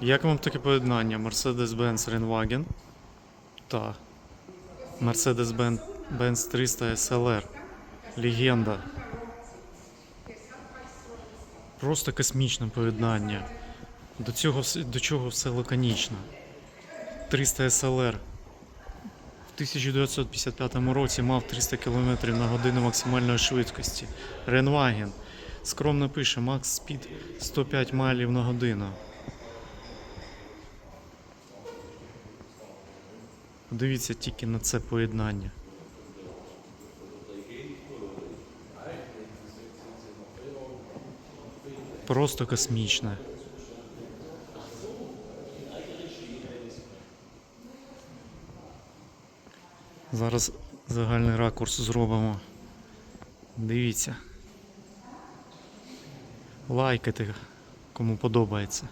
Як вам таке поєднання? Mercedes-Benz Rennwagen та Mercedes-Benz 300 SLR. Легенда. Просто космічне поєднання. До, цього, до чого все лаконічно. 300 SLR. В 1955 році мав 300 км на годину максимальної швидкості. Ренваген. Скромно пише Max Speed 105 майлів на годину. Подивіться тільки на це поєднання. Просто космічне. Зараз загальний ракурс зробимо. Дивіться. Лайкайте, кому подобається.